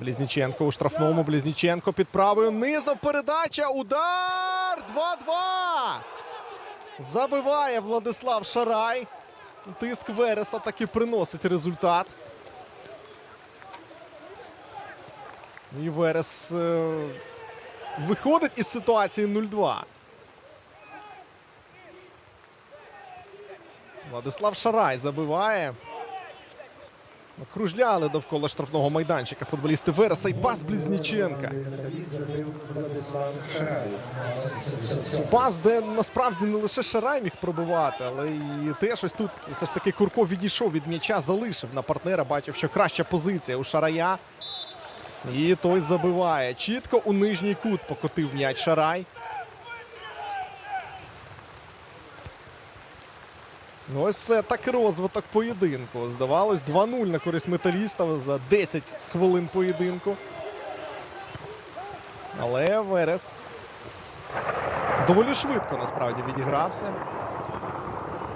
Близніченко у штрафному. Близніченко під правою. Низом передача. Удар! 2-2. Забиває Владислав Шарай. Тиск Вереса таки приносить результат. І Верес е, виходить із ситуації 0-2. Владислав Шарай забиває. Кружляли довкола штрафного майданчика футболісти Вереса і пас Близніченка. Пас, де насправді не лише Шарай міг пробивати, але і теж ось тут все ж таки Курко відійшов від м'яча, залишив на партнера. Бачив, що краща позиція у Шарая. І той забиває. Чітко у нижній кут покотив м'яч Шарай. Ну, ось це так розвиток поєдинку. Здавалось, 2-0 на користь металіста за 10 хвилин поєдинку. Але Верес доволі швидко насправді відігрався.